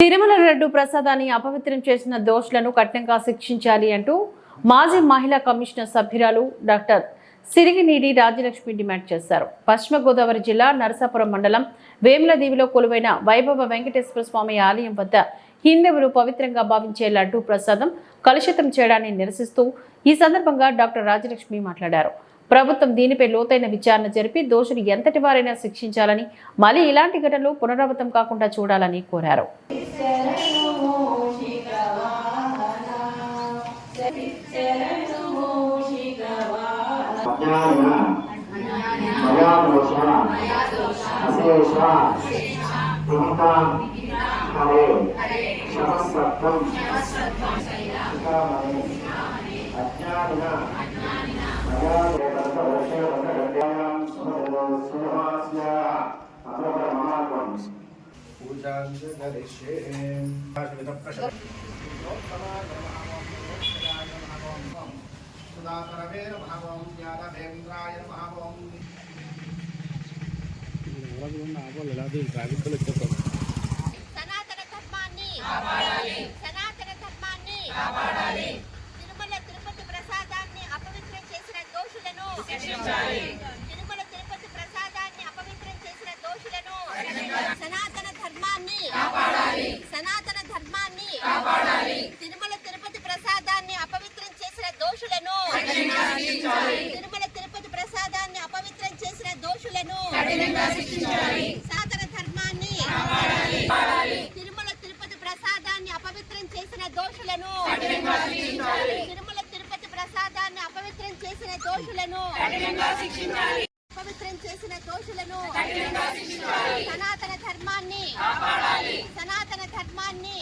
తిరుమల లడ్డు ప్రసాదాన్ని అపవిత్రం చేసిన దోషులను కఠినంగా శిక్షించాలి అంటూ మాజీ మహిళా కమిషనర్ సభ్యురాలు డాక్టర్ సిరిగినీడి రాజ్యలక్ష్మి డిమాండ్ చేశారు. పశ్చిమ గోదావరి జిల్లా నరసాపురం మండలం వేములదీవిలో కొలువైన వైభవ వెంకటేశ్వర స్వామి ఆలయం వద్ద హిందువులు పవిత్రంగా భావించే లడ్డూ ప్రసాదం కలుషితం చేయడాన్ని నిరసిస్తూ ఈ సందర్భంగా డాక్టర్ రాజలక్ష్మి మాట్లాడారు. ప్రభుత్వం దీనిపై లోతైన విచారణ జరిపి దోషులు ఎంతటి వారైనా శిక్షించాలని మళ్ళీ ఇలాంటి ఘటనలు పునరావృతం కాకుండా చూడాలని కోరారు. అజ్ఞాన మయాదోష అశేష విహితాం హరే శమస్సత్వం శిఖామణి అజ్ఞానిన మయాదేవతవర్షేవతగడ్యాం సుమదేవస్య అమృతమహాత్మం పూజాంజ కరిష్యే సుధాకరవేర మహావం యాదవేంద్రాయ మహావం సనాతన ధర్మాన్ని సనాతన ధర్మాన్ని తిరుమల తిరుపతి ప్రసాదాన్ని అపవిత్రం చేసిన దోషులను తిరుమల తిరుపతి ప్రసాదాన్ని అపవిత్రం చేసిన దోషులను సనాతన ధర్మాన్ని సనాతన ధర్మాన్ని తిరుమల తిరుపతి ప్రసాదాన్ని అపవిత్రం చేసిన దోషులను తిరుమల తిరుపతి ప్రసాదాన్ని అపవిత్రం చేసిన దోషులను సనాతన ధర్మాన్ని తిరుమల తిరుపతి ప్రసాదాన్ని అపవిత్రం చేసిన దోషులను తిరుమల తిరుపతి ప్రసాదాన్ని అపవిత్రం చేసిన దోషులను అపవిత్రం చేసిన దోషులను సనాతన ధర్మాన్ని సనాతన ధర్మాన్ని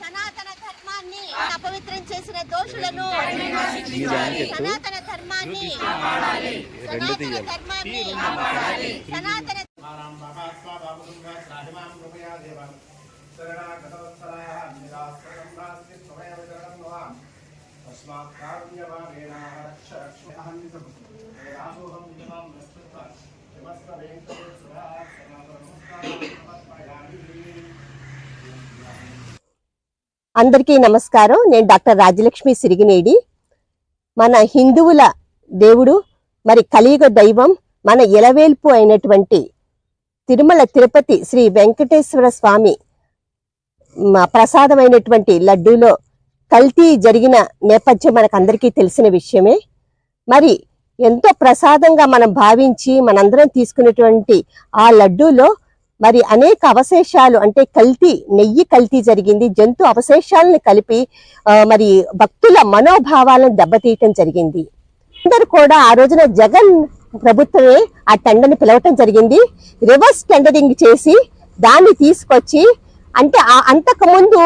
సనాతన ధర్మాన్ని అపవిత్రం చేసిన దోషులను సనాతన ధర్మాన్ని సనాతన ధర్మాన్ని సనాతన మారాం అందరికీ నమస్కారం. నేను డాక్టర్ రాజలక్ష్మి సిరిగినేడి. మన హిందువుల దేవుడు మరి కలియుగ దైవం మన ఇలవేల్పు అయినటువంటి తిరుమల తిరుపతి శ్రీ వెంకటేశ్వర స్వామి ప్రసాదమైనటువంటి లడ్డూలో కల్తీ జరిగిన నేపథ్యం మనకందరికీ తెలిసిన విషయమే. మరి ఎంతో ప్రసాదంగా మనం భావించి మనందరం తీసుకునేటువంటి ఆ లడ్డూలో మరి అనేక అవశేషాలు అంటే కల్తీ నెయ్యి కల్తీ జరిగింది. జంతు అవశేషాలను కలిపి మరి భక్తుల మనోభావాలను దెబ్బతీయటం జరిగింది. అందరు కూడా ఆ రోజున జగన్ ప్రభుత్వమే ఆ టెండర్ని పిలవటం జరిగింది. రివర్స్ టెండరింగ్ చేసి దాన్ని తీసుకొచ్చి అంటే అంతకుముందు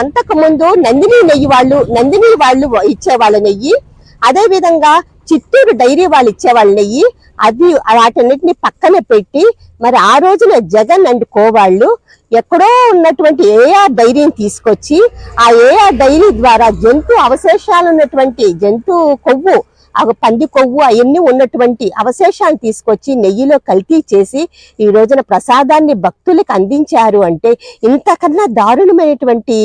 అంతకుముందు నందిని నెయ్యి వాళ్ళు నందిని వాళ్ళు ఇచ్చేవాళ్ళ నెయ్యి అదేవిధంగా చిత్తూరు డైరీ వాళ్ళు ఇచ్చేవాళ్ళ నెయ్యి అది వాటన్నిటిని పక్కన పెట్టి మరి ఆ రోజున జగన్ అండ్ కోవాళ్ళు ఎక్కడో ఉన్నటువంటి ఏఆర్ డైరీని తీసుకొచ్చి ఆ ఏఆర్ డైరీ ద్వారా జంతు అవశేషాలు ఉన్నటువంటి జంతు కొవ్వు ఆ పంది కొవ్వు అవన్నీ ఉన్నటువంటి అవశేషాన్ని తీసుకొచ్చి నెయ్యిలో కల్తీ చేసి ఈ రోజున ప్రసాదాన్ని భక్తులకు అందించారు అంటే ఇంతకన్నా దారుణమైనటువంటి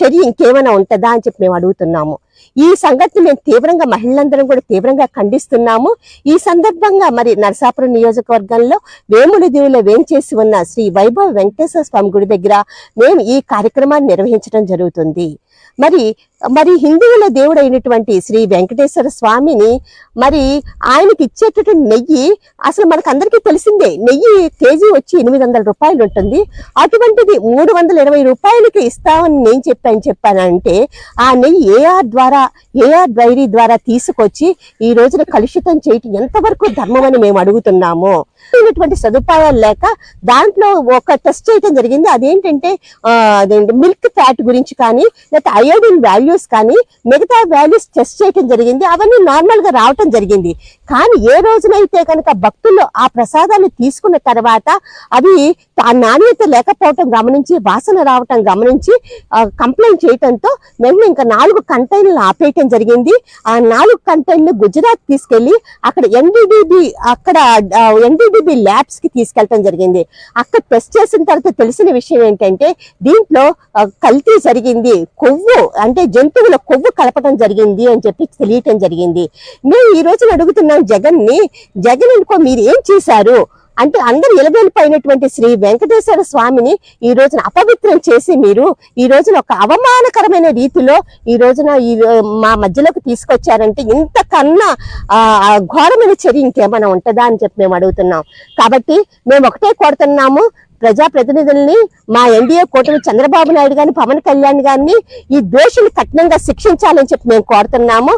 చర్య ఇంకేమైనా ఉంటుందా అని చెప్పి మేము అడుగుతున్నాము. ఈ సంఘటన మేము తీవ్రంగా మహిళలందరం కూడా తీవ్రంగా ఖండిస్తున్నాము. ఈ సందర్భంగా మరి నరసాపురం నియోజకవర్గంలో వేముల దేవులో వేంచేసి ఉన్న శ్రీ వైభవ వెంకటేశ్వర స్వామి గుడి దగ్గర మేము ఈ కార్యక్రమాన్ని నిర్వహించడం జరుగుతుంది. మరి మరి హిందువుల దేవుడు అయినటువంటి శ్రీ వెంకటేశ్వర స్వామిని మరి ఆయనకి ఇచ్చేటటువంటి నెయ్యి అసలు మనకు అందరికీ తెలిసిందే. నెయ్యి కేజీ వచ్చి ఎనిమిది వందల రూపాయలు ఉంటుంది. అటువంటిది మూడు వందల ఇరవై రూపాయలకి ఇస్తామని నేను చెప్పాను చెప్పానంటే ఆ నెయ్యి ఏఆర్ ద్వారా ఏఆర్ డైరీ ద్వారా తీసుకొచ్చి ఈ రోజున కలుషితం చేయటం ఎంతవరకు ధర్మం అని మేము అడుగుతున్నాము. ఇటువంటి సదుపాయాలు లేక దాంట్లో ఒక టెస్ట్ చేయడం జరిగింది. అదేంటంటే మిల్క్ ఫ్యాట్ గురించి కానీ లేకపోతే అయోడిన్ వాల్యూస్ కానీ మిగతా వాల్యూస్ టెస్ట్ చేయటం జరిగింది. అవన్నీ నార్మల్గా రావటం జరిగింది. కానీ ఏ రోజునైతే కనుక భక్తులు ఆ ప్రసాదాన్ని తీసుకున్న తర్వాత అవి ఆ నాణ్యత లేకపోవటం గమనించి వాసన రావటం గమనించి కంప్లైంట్ చేయటంతో వెంటనే ఇంకా నాలుగు కంటైనర్లు ఆపేయటం జరిగింది. ఆ నాలుగు కంటైనర్లు గుజరాత్ తీసుకెళ్ళి అక్కడ ఎన్డీడీబీ అక్కడ ఎన్డీడీబీ ల్యాబ్స్కి తీసుకెళ్ళటం జరిగింది. అక్కడ టెస్ట్ చేసిన తర్వాత తెలిసిన విషయం ఏంటంటే దీంట్లో కల్తీ జరిగింది. కొవ్వు కొవ్వు అంటే జంతువుల కొవ్వు కలపడం జరిగింది అని చెప్పి తెలియటం జరిగింది. మేము ఈ రోజున అడుగుతున్నాం జగన్ని జగన్ అనుకో మీరు ఏం చేశారు? అంటే అందరు ఇలవేలిపోయినటువంటి శ్రీ వెంకటేశ్వర స్వామిని ఈ రోజున అపవిత్రం చేసి మీరు ఈ రోజున ఒక అవమానకరమైన రీతిలో ఈ రోజున ఈ మా మధ్యలోకి తీసుకొచ్చారంటే ఇంతకన్నా ఆ ఘోరమైన చర్య ఇంకేమైనా ఉంటుందా అని చెప్పి మేము అడుగుతున్నాం. కాబట్టి మేము ఒకటే కోరుతున్నాము ప్రజాప్రతినిధుల్ని మా ఎన్డీఏ కూటమి చంద్రబాబు నాయుడు గారిని పవన్ కళ్యాణ్ గారిని ఈ దోషులు కఠినంగా శిక్షించాలని చెప్పి మేము కోరుతున్నాము.